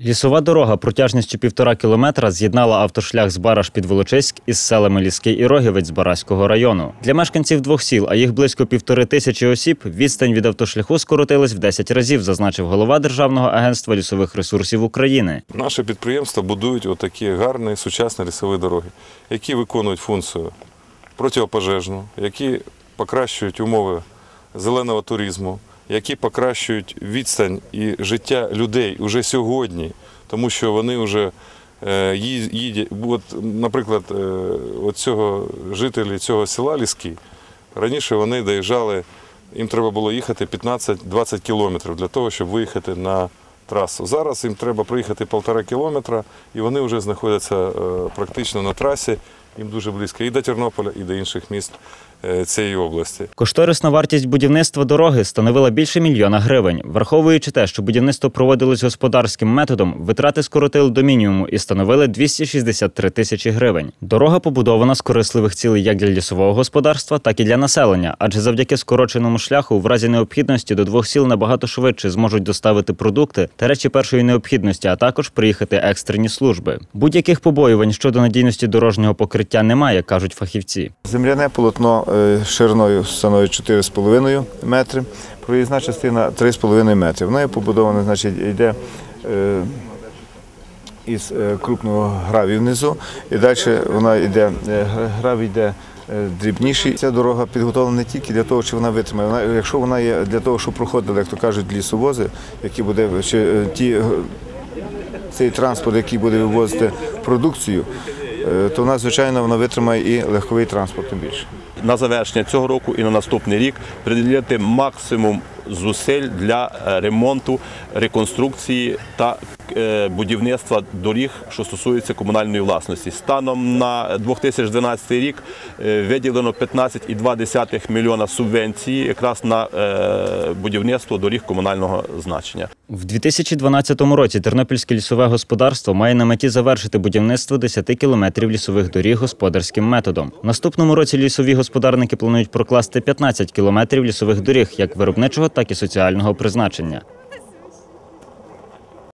Лісова дорога протяжністю півтора кілометра з'єднала автошлях з Бараш під Волочиськ із селами Ліський і Рогівець Бараського району. Для мешканців двох сіл, а їх близько півтори тисячі осіб, відстань від автошляху скоротилась в 10 разів, зазначив голова Державного агентства лісових ресурсів України. Наше підприємство будують отакі гарні сучасні лісові дороги, які виконують функцію протипожежну, які покращують умови зеленого туризму, які покращують відстань і життя людей уже сьогодні, тому що вони вже е, їдять. От, наприклад, е, от цього жителі цього села Ліски, раніше вони доїжджали, їм треба було їхати 15-20 кілометрів для того, щоб виїхати на трасу. Зараз їм треба проїхати півтора кілометра, і вони вже знаходяться е, практично на трасі. Їм дуже близько і до Тернополя, і до інших міст е, цієї області. Кошторисна вартість будівництва дороги становила більше мільйона гривень. Враховуючи те, що будівництво проводилось господарським методом, витрати скоротили до мінімуму і становили 263 тисячі гривень. Дорога побудована з корисливих цілей як для лісового господарства, так і для населення, адже завдяки скороченому шляху в разі необхідності до двох сіл набагато швидше зможуть доставити продукти та речі першої необхідності, а також приїхати екстрені служби. Будь-яких побоювань щодо надійності дорожнього покриття немає, кажуть фахівці. Земляне полотно е, шириною становить 4,5 метри, проїзна частина 3,5 метри. Вона є побудована, значить, йде е, із е, крупного гравію внизу, і далі вона йде, гра- гравій йде дрібніший. Ця дорога підготовлена не тільки для того, що вона витримає. Вона, якщо вона є для того, щоб проходили, як то кажуть, лісовози, які буде чи ті цей транспорт, який буде вивозити продукцію, е, то нас, звичайно, вона витримає і легковий транспорт тим більше. На завершення цього року і на наступний рік приділяти максимум зусиль для е, ремонту, реконструкції та е, будівництва доріг, що стосується комунальної власності. Станом на 2012 рік е, виділено 15,2 мільйона субвенції якраз на будівництво доріг комунального значення. В 2012 році Тернопільське лісове господарство має на меті завершити будівництво 10 кілометрів лісових доріг господарським методом. Наступному році лісові господарники планують прокласти 15 кілометрів лісових доріг як виробничого, так і соціального призначення.